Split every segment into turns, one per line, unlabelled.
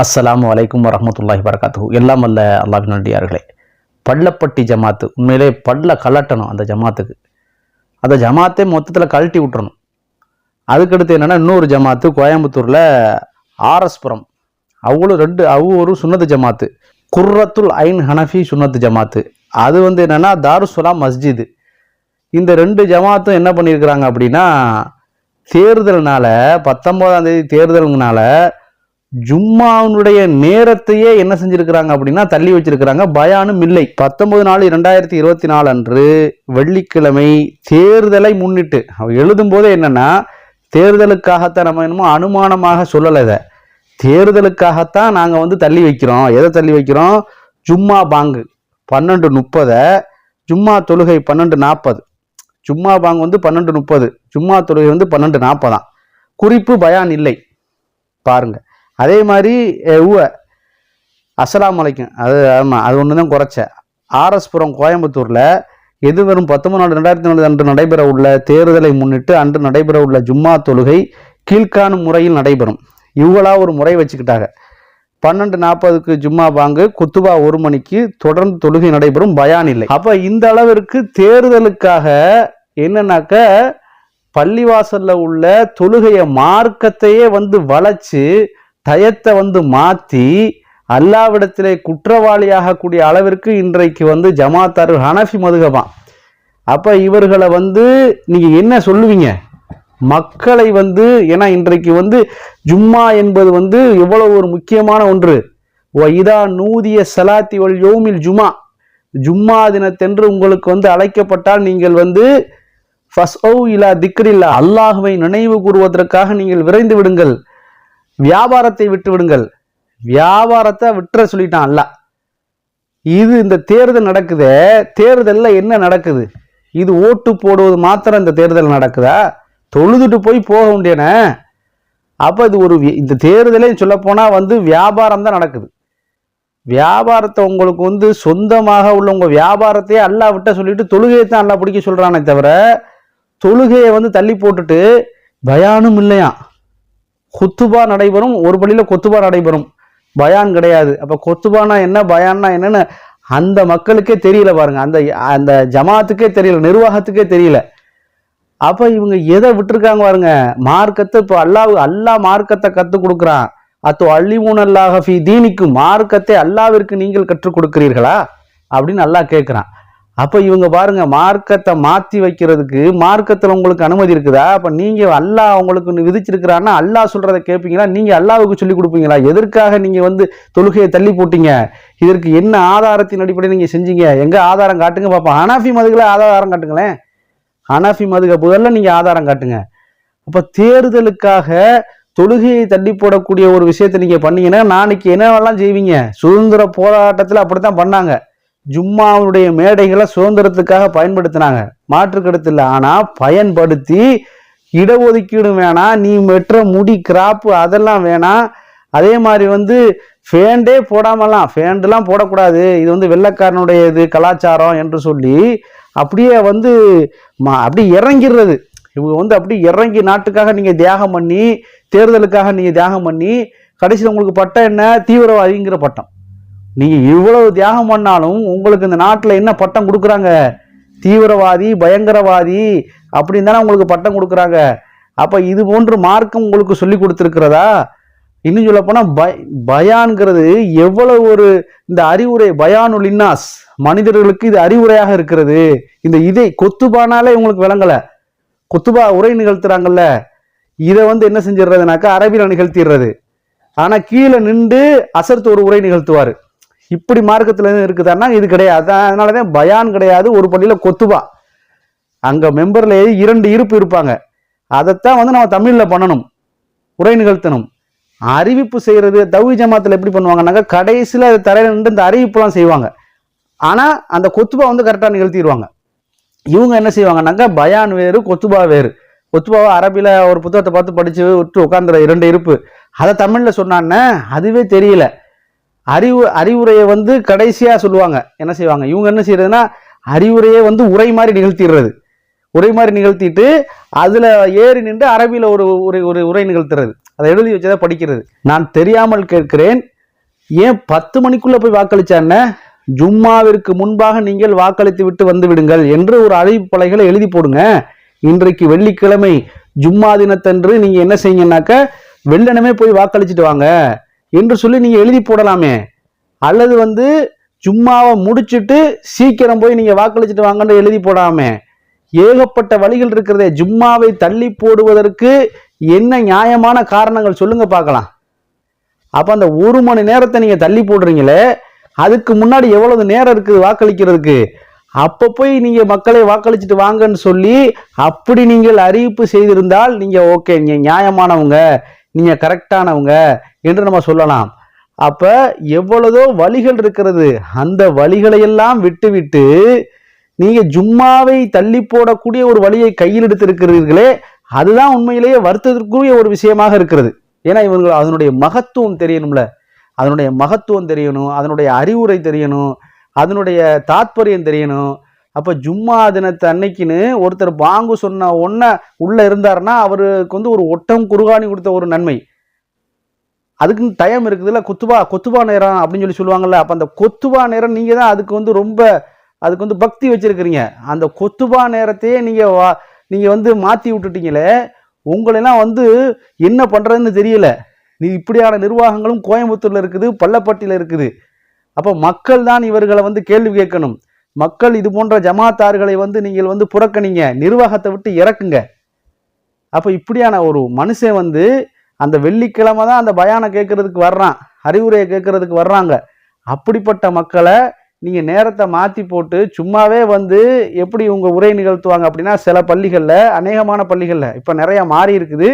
அஸ்ஸலாமு வலைக்கம் வரமத்துல்லாஹி வரகாத்து எல்லாம் அல்ல அல்லாஹின் நன்றியார்களே. பள்ளப்பட்டி ஜமாத்து உண்மையிலே பல்ல கலட்டணும் அந்த ஜமாத்துக்கு. அந்த ஜமாத்தே மொத்தத்தில் கழட்டி விட்டுறணும். அதுக்கடுத்து என்னென்னா இன்னொரு ஜமாத்து கோயம்புத்தூரில் ஆர்எஸ்புரம் அவங்களும் ரெண்டு அவங்க ஒரு சுன்னத்து ஜமாத்து. குர்ரத்துல் ஐன் ஹனஃபி சுன்னத்து ஜமாத்து. அது வந்து என்னென்னா தாருசுலாம் மஸ்ஜிது. இந்த ரெண்டு ஜமாத்தும் என்ன பண்ணியிருக்கிறாங்க அப்படின்னா தேர்தல்னால பத்தொம்போதாம் தேதி தேர்தலுங்கனால ஜும்மாவுடைய நேரத்தையே என்ன செஞ்சிருக்கிறாங்க அப்படின்னா தள்ளி வச்சிருக்கிறாங்க. பயானும் இல்லை. பத்தொன்பது நாலு இரண்டாயிரத்தி இருபத்தி நாலு அன்று வெள்ளிக்கிழமை தேர்தலை முன்னிட்டு எழுதும் போதே என்னன்னா தேர்தலுக்காகத்தான் நம்ம என்னமோ அனுமானமாக சொல்லலை இதை. தேர்தலுக்காகத்தான் நாங்கள் வந்து தள்ளி வைக்கிறோம். எதை தள்ளி வைக்கிறோம்? ஜும்மா பாங்கு. பன்னெண்டு முப்பதை ஜும்மா தொழுகை பன்னெண்டு நாற்பது ஜும்மா பாங்கு வந்து பன்னெண்டு முப்பது. ஜும்மா தொழுகை வந்து பன்னெண்டு நாற்பதாம் குறிப்பு பயான் இல்லை. பாருங்கள் அதே மாதிரி அஹ், உவ. அஸ்ஸலாமு அது ஆமாம் அது ஒன்று தான் குறைச்ச. ஆர்எஸ்புரம் கோயம்புத்தூரில் எதிர்வரும் வரும் பத்தொன்பது நாலு ரெண்டாயிரத்தி நாலு அன்று நடைபெற உள்ள தேர்தலை முன்னிட்டு அன்று நடைபெற உள்ள ஜும்மா தொழுகை கீழ்காணும் முறையில் நடைபெறும். இவ்வளோ ஒரு முறை வச்சுக்கிட்டாங்க. பன்னெண்டு நாற்பதுக்கு ஜும்மா பாங்கு குத்துபா ஒரு மணிக்கு தொடர்ந்து தொழுகை நடைபெறும் பயான் இல்லை. அப்போ இந்த அளவிற்கு தேர்தலுக்காக என்னன்னாக்க பள்ளிவாசலில் உள்ள தொழுகையை மார்க்கத்தையே வந்து வளைச்சு தயத்தை வந்து மாற்றி அல்லாவிடத்திலே குற்றவாளியாக கூடிய அளவிற்கு இன்றைக்கு வந்து ஜமாத்தாரு ஹனஃபி மதுகபான் அப்போ இவர்களை வந்து நீங்கள் என்ன சொல்லுவீங்க? மக்களை வந்து ஏன்னா இன்றைக்கு வந்து ஜும்மா என்பது வந்து எவ்வளவு ஒரு முக்கியமான ஒன்று. "வ இதா நூதிய சலாத்தி வல் யோமில் ஜுமா ஜும்மா தினத்தென்று உங்களுக்கு வந்து அழைக்கப்பட்டால் நீங்கள் வந்து ஃபஸ்ஓ இலா திக்ரில்லா. அல்லாஹுவை நினைவு கூறுவதற்காக நீங்கள் விரைந்து விடுங்கள். வியாபாரத்தை விட்டு விடுங்கள் வியாபாரத்தை விட்டுற சொல்லிட்டான் அல்லாஹ். இது இந்த தேர்தல் நடக்குதே தேர்தலில் என்ன நடக்குது? இது ஓட்டு போடுவது மாத்திரம் இந்த தேர்தல் நடக்குதா? தொழுதுட்டு போய் போக வேண்டியன. அப்போ இது ஒரு இந்த தேர்தலே சொல்லப்போனால் வந்து வியாபாரம் தான் நடக்குது. வியாபாரத்தை உங்களுக்கு வந்து சொந்தமாக உள்ள உங்கள் வியாபாரத்தையே அல்லா விட்ட சொல்லிட்டு தொழுகையை தான் அல்லா பிடிக்க சொல்கிறானே தவிர தொழுகையை வந்து தள்ளி போட்டுட்டு பயானும் இல்லையா குத்துபா நடைபெறும் ஒரு பள்ளியில் கொத்துபா நடைபெறும். பயான் கிடையாது. அப்போ கொத்துபானா என்ன பயான்னா என்னன்னு அந்த மக்களுக்கே தெரியல பாருங்க. அந்த அந்த ஜமாத்துக்கே தெரியல நிர்வாகத்துக்கே தெரியல. அப்போ இவங்க எதை விட்டுருக்காங்க பாருங்க? மார்க்கத்தை இப்போ அல்லாஹ் அல்லாஹ் மார்க்கத்தை கற்றுக் கொடுக்குறான். அத்தோ அள்ளிமூன் அல்லாஹ் ஃபி தீனிக்கு மார்க்கத்தை அல்லாவிற்கு நீங்கள் கற்றுக் கொடுக்கிறீர்களா? அப்படின்னு அல்லாஹ் கேட்குறான் அப்போ இவங்க பாருங்க மார்க்கத்தை மாற்றி வைக்கிறதுக்கு மார்க்கத்தில் உங்களுக்கு அனுமதி இருக்குதா? அப்போ நீங்கள் அல்லாஹ் உங்களுக்கு விதிச்சிருக்கிறான்னா அல்லாஹ் சொல்கிறத கேட்பீங்களா நீங்கள் அல்லாவுக்கு சொல்லி கொடுப்பீங்களா? எதற்காக நீங்கள் வந்து தொழுகையை தள்ளி போட்டீங்க? இதற்கு என்ன ஆதாரத்தின் அடிப்படையில் நீங்கள் செஞ்சீங்க? எங்கே ஆதாரம் காட்டுங்க பார்ப்போம் ஹனாஃபி மதுகளை ஆதாரம் காட்டுங்களேன். ஹனாஃபி மதுக முதல்ல நீங்கள் ஆதாரம் காட்டுங்க. அப்போ தேர்தலுக்காக தொழுகையை தள்ளி போடக்கூடிய ஒரு விஷயத்தை நீங்கள் பண்ணீங்கன்னா நாளைக்கு என்னவெல்லாம் செய்வீங்க? சுதந்திர போராட்டத்தில் அப்படித்தான் பண்ணாங்க. ஜும்மாவுடைய மேடைகளை சுதந்திரத்துக்காக பயன்படுத்தினாங்க. மாற்று கருத்து இல்லை ஆனா பயன்படுத்தி இடஒதுக்கீடு வேணாம் நீ வெட்டுற முடி கிராப்பு அதெல்லாம் வேணாம் அதே மாதிரி வந்து ஃபேண்டே போடாமலாம் ஃபேண்டுலாம் போடக்கூடாது. இது வந்து வெள்ளைக்காரனுடைய இது கலாச்சாரம் என்று சொல்லி அப்படியே வந்து ம- அப்படி இறங்கிடுறது. இவங்க வந்து அப்படி இறங்கி நாட்டுக்காக நீங்கள் தியாகம் பண்ணி தேர்தலுக்காக நீங்கள் தியாகம் பண்ணி கடைசியில் உங்களுக்கு பட்டம் என்ன? தீவிரவாதிங்கிற பட்டம். நீங்கள் இவ்வளவு தியாகம் பண்ணாலும் உங்களுக்கு இந்த நாட்டில் என்ன பட்டம் கொடுக்குறாங்க? தீவிரவாதி பயங்கரவாதி அப்படின்னு தானே உங்களுக்கு பட்டம் கொடுக்குறாங்க. அப்போ இது போன்று மார்க்கம் உங்களுக்கு சொல்லி கொடுத்துருக்கிறதா? இன்னும் சொல்லப்போனால் பய பயான்கிறது எவ்வளவு ஒரு இந்த அறிவுரை பயானுல் இன்னாஸ். மனிதர்களுக்கு இது அறிவுரையாக இருக்கிறது. இந்த இதை கொத்துபானாலே உங்களுக்கு விளங்கலை. கொத்துபா உரை நிகழ்த்துறாங்கல்ல. இதை வந்து என்ன செஞ்சிடுறதுனாக்கா அரபியில் நிகழ்த்திடுறது. ஆனால் கீழே நின்று அசர்த்து ஒரு உரை நிகழ்த்துவார். இப்படி மார்க்கத்தில் இருக்குதான்னா இது கிடையாது. அதனால தான் பயான் கிடையாது. ஒரு பள்ளியில் கொத்துவா. அங்கே மெம்பரில் இரண்டு இருப்பு இருப்பாங்க. அதைத்தான் வந்து நம்ம தமிழில் பண்ணணும். உரை நிகழ்த்தணும். அறிவிப்பு செய்கிறது தவி ஜமாத்தில் எப்படி பண்ணுவாங்கன்னாக்கா கடைசியில் அது தரையில் நின்று இந்த அறிவிப்புலாம் செய்வாங்க. ஆனால் அந்த கொத்துபா வந்து கரெக்டாக நிகழ்த்திடுவாங்க இவங்க என்ன செய்வாங்கன்னாக்கா பயான் வேறு கொத்துபா வேறு. கொத்துபாவை அரபியில் ஒரு புத்தகத்தை பார்த்து படித்து விட்டு உட்காந்துற இரண்டு இருப்பு. அதை தமிழில் சொன்னான்னு அதுவே தெரியல. அறிவு அறிவுரையை வந்து கடைசியாக சொல்லுவாங்க. என்ன செய்வாங்க? இவங்க என்ன செய்யறதுன்னா அறிவுரையை வந்து உரை மாதிரி நிகழ்த்திடுறது. உரை மாதிரி நிகழ்த்திட்டு அதில் ஏறி நின்று அரபியில் ஒரு ஒரு ஒரு உரை நிகழ்த்துறது. அதை எழுதி வச்சதை படிக்கிறது. நான் தெரியாமல் கேட்கிறேன். ஏன் பத்து மணிக்குள்ளே போய் வாக்களிச்சான ஜும்மாவிற்கு முன்பாக நீங்கள் வாக்களித்து விட்டு வந்து விடுங்கள் என்று ஒரு அறிவிப்பு பலகைகளை எழுதி போடுங்க. இன்றைக்கு வெள்ளிக்கிழமை ஜும்மா தினத்தன்று நீங்கள் என்ன செய்யுங்கன்னாக்க வெள்ளனமே போய் வாக்களிச்சுட்டு வாங்க. என்று சொல்லி நீங்கள் எழுதி போடலாமே. அல்லது வந்து சும்மாவை முடிச்சுட்டு சீக்கிரம் போய் நீங்கள் வாக்களிச்சுட்டு வாங்கன்னு எழுதி போடாமே. ஏகப்பட்ட வழிகள் இருக்கிறதே. ஜும்மாவை தள்ளி போடுவதற்கு என்ன நியாயமான காரணங்கள் சொல்லுங்க பார்க்கலாம். அப்போ அந்த ஒரு மணி நேரத்தை நீங்கள் தள்ளி போடுறீங்களே அதுக்கு முன்னாடி எவ்வளவு நேரம் இருக்குது வாக்களிக்கிறதுக்கு? அப்போ போய் நீங்கள் மக்களை வாக்களிச்சுட்டு வாங்கன்னு சொல்லி அப்படி நீங்கள் அறிவிப்பு செய்திருந்தால் நீங்கள் ஓகே நீங்கள் நியாயமானவங்க நீங்கள் கரெக்டானவங்க என்று நம்ம சொல்லலாம். அப்ப எவ்வளதோ வழிகள் இருக்கிறது. அந்த வழிகளையெல்லாம் விட்டுவிட்டு நீங்க ஜும்மாவை தள்ளி போடக்கூடிய ஒரு வழியை கையில் எடுத்திருக்கிறீர்களே அதுதான் உண்மையிலேயே வருத்தத்திற்குரிய ஒரு விஷயமாக இருக்கிறது. ஏன்னா இவங்க அதனுடைய மகத்துவம் தெரியணும்ல. அதனுடைய மகத்துவம் தெரியணும் அதனுடைய அறிவுரை தெரியணும் அதனுடைய தாத்பரியம் தெரியணும். அப்ப ஜும்மா தினத்தை அன்னைக்குன்னு ஒருத்தர் பாங்கு சொன்ன ஒன்ன உள்ள இருந்தாருன்னா அவருக்கு வந்து ஒரு ஒட்டம் குருகாணி கொடுத்த ஒரு நன்மை. அதுக்குன்னு டைம் இருக்குதுல்ல கொத்துவா கொத்துவா நேரம் அப்படின்னு சொல்லி சொல்லுவாங்கல்ல அப்போ அந்த கொத்துவா நேரம் நீங்கள் தான் அதுக்கு வந்து ரொம்ப அதுக்கு வந்து பக்தி வச்சுருக்கிறீங்க. அந்த கொத்துபா நேரத்தையே நீங்கள் வா- நீங்கள் வந்து மாற்றி விட்டுட்டீங்களே உங்களெல்லாம் வந்து என்ன பண்ணுறதுன்னு தெரியல. நீ இப்படியான நிர்வாகங்களும் கோயம்புத்தூரில் இருக்குது பள்ளப்பட்டியில் இருக்குது. அப்போ மக்கள் தான் இவர்களை வந்து கேள்வி கேட்கணும். மக்கள் இது போன்ற ஜமாத்தார்களை வந்து நீங்கள் வந்து புறக்கணிங்க நிர்வாகத்தை விட்டு இறக்குங்க. அப்போ இப்படியான ஒரு மனுஷன் வந்து அந்த வெள்ளிக்கிழமை தான் அந்த பயானை கேட்கறதுக்கு வர்றான் அறிவுரையை கேட்கறதுக்கு வர்றாங்க. அப்படிப்பட்ட மக்களை நீங்கள் நேரத்தை மாற்றி போட்டு சும்மாவே வந்து எப்படி உங்க உரை நிகழ்த்துவாங்க அப்படின்னா சில பள்ளிகளில் அநேகமான பள்ளிகளில் இப்போ நிறைய மாறி இருக்குது.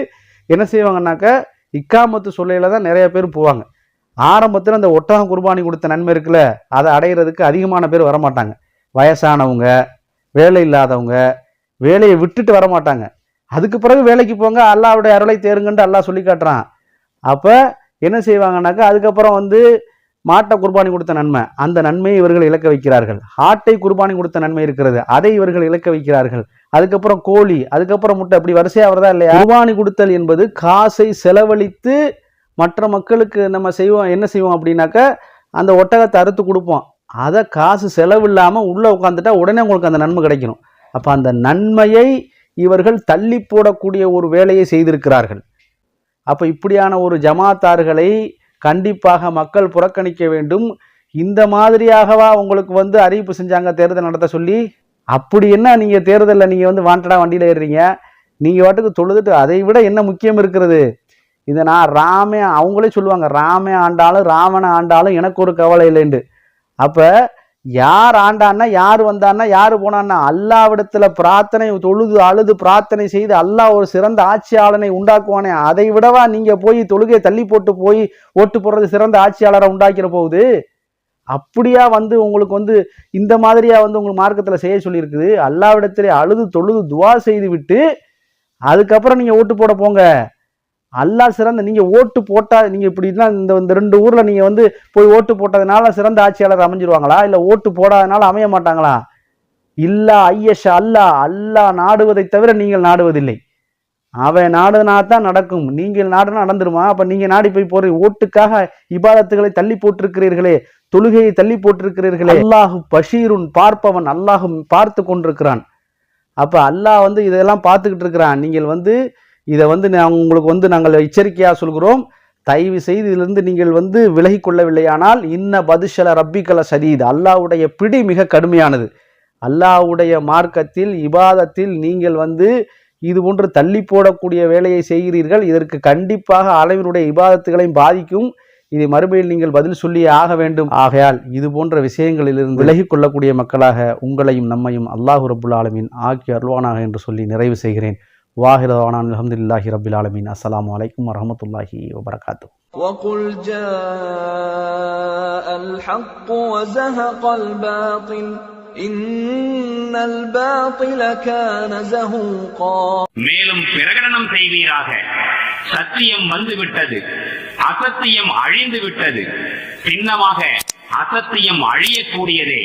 என்ன செய்வாங்கன்னாக்க இக்காமத்து சொல்லையில் தான் நிறைய பேர் போவாங்க. ஆரம்பத்தில் அந்த ஒட்டகம் குர்பானி கொடுத்த நன்மை இருக்குல்ல அதை அடையிறதுக்கு அதிகமான பேர் வரமாட்டாங்க. வயசானவங்க வேலை இல்லாதவங்க வேலையை விட்டுட்டு வர மாட்டாங்க அதுக்கு பிறகு வேலைக்கு போங்க அல்லாவுடைய அருளை தேருங்கன்ட்டு அல்லா சொல்லி காட்டுறான். அப்போ என்ன செய்வாங்கன்னாக்கா அதுக்கப்புறம் வந்து மாட்டை குர்பானி கொடுத்த நன்மை. அந்த நன்மையை இவர்கள் இழக்க வைக்கிறார்கள். ஆட்டை குர்பானி கொடுத்த நன்மை இருக்கிறது. அதை இவர்கள் இழக்க வைக்கிறார்கள். அதுக்கப்புறம் கோழி அதுக்கப்புறம் முட்டை அப்படி வரிசையாக வருதா இல்லையா? குர்பானி கொடுத்தல் என்பது காசை செலவழித்து மற்ற மக்களுக்கு நம்ம செய்வோம் என்ன செய்வோம் அப்படின்னாக்க அந்த ஒட்டகத்தை அறுத்து கொடுப்போம். அதை காசு செலவு இல்லாமல் உள்ளே உட்காந்துட்டா உடனே உங்களுக்கு அந்த நன்மை கிடைக்கணும். அப்போ அந்த நன்மையை இவர்கள் தள்ளி போடக்கூடிய ஒரு வேலையை செய்திருக்கிறார்கள். அப்போ இப்படியான ஒரு ஜமாத்தார்களை கண்டிப்பாக மக்கள் புறக்கணிக்க வேண்டும். இந்த மாதிரியாகவா உங்களுக்கு வந்து அறிவிப்பு செஞ்சாங்க தேர்தல் நடத்த சொல்லி? அப்படி என்ன நீங்கள் தேர்தலில் நீங்கள் வந்து வாண்டடா வண்டியில் ஏறுறீங்க? நீங்கள் வாட்டுக்கு தொழுதுட்டு அதை விட என்ன முக்கியம் இருக்கிறது? இதை நான் ராமே அவங்களே சொல்லுவாங்க ராமே ஆண்டாலும் ராவண ஆண்டாலும் எனக்கு ஒரு கவலை இல்லைண்டு. அப்போ யார் ஆண்டான்னா யார் வந்தான்னா யார் போனான்னா அல்லாவிடத்தில் பிரார்த்தனை தொழுது அழுது பிரார்த்தனை செய்து அல்லாஹ் ஒரு சிறந்த ஆட்சியாளனை உண்டாக்குவானே. அதை விடவா நீங்கள் போய் தொழுகையை தள்ளி போட்டு போய் ஓட்டு போடுறது சிறந்த ஆட்சியாளரை உண்டாக்கிற போகுது? அப்படியா வந்து உங்களுக்கு வந்து இந்த மாதிரியா வந்து உங்களுக்கு மார்க்கத்தில் செய்ய சொல்லியிருக்குது. அல்லாவிடத்திலே அழுது தொழுது துவா செய்து விட்டு அதுக்கப்புறம் நீங்கள் ஓட்டு போட போங்க. அல்லாஹ் சிறந்த நீங்க ஓட்டு போட்டா நீங்க இப்படின்னா இந்த இந்த ரெண்டு ஊர்ல நீங்க வந்து போய் ஓட்டு போட்டதுனால சிறந்த ஆட்சியாளர் அமைஞ்சிருவாங்களா? இல்ல ஓட்டு போடாதனால அமைய மாட்டாங்களா? இல்லா ஐயஷா அல்லாஹ் அல்லாஹ் நாடுவதை தவிர நீங்கள் நாடுவதில்லை. அவன் நாடுனா தான் நடக்கும். நீங்கள் நாடுனா நடந்துருமா? அப்ப நீங்க நாடி போய் போற ஓட்டுக்காக இபாதத்துகளை தள்ளி போட்டிருக்கிறீர்களே தொழுகையை தள்ளி போட்டிருக்கிறீர்களே. அல்லாஹு பஷீருன் பார்ப்பவன் அல்லாஹ் பார்த்து கொண்டிருக்கிறான். அப்ப அல்லாஹ் வந்து இதெல்லாம் பார்த்துக்கிட்டு இருக்கிறான். நீங்கள் வந்து இதை வந்து நான் உங்களுக்கு வந்து நாங்கள் எச்சரிக்கையாக சொல்கிறோம். தயவு செய்து இதிலிருந்து நீங்கள் வந்து விலகி கொள்ளவில்லையானால் இன்ன பதுஷல ரப்பிக்கல சரியுது அல்லாஹ்வுடைய பிடி மிக கடுமையானது. அல்லாஹ்வுடைய மார்க்கத்தில் இபாதத்தில் நீங்கள் வந்து இது போன்று தள்ளி போடக்கூடிய வேலையை செய்கிறீர்கள். இதற்கு கண்டிப்பாக அளவினுடைய இபாதத்துகளையும் பாதிக்கும். இதை மறுமையில் நீங்கள் பதில் சொல்லியே ஆக வேண்டும். ஆகையால் இது போன்ற விஷயங்களிலிருந்து விலகி கொள்ளக்கூடிய மக்களாக உங்களையும் நம்மையும் அல்லாஹு ரபுல் ஆலமீன் ஆக்கி அருள்வானாக என்று சொல்லி நிறைவு செய்கிறேன். வாஹிரவானான் அலமதுல்லாஹி ரபில் ஆலமீன் அஸ்ஸலாமு அலைக்கும் வரஹமத்துல்லாஹி வபரகாத்து
وقل جاء الحق وزهق الباطل إن الباطل كان زهوقا
மேலும் பிரகடனம் செய்வீராக சத்தியம் வந்துவிட்டது அசத்தியம் அழிந்து விட்டது சின்னமாக அசத்தியம் அழியக்கூடியதே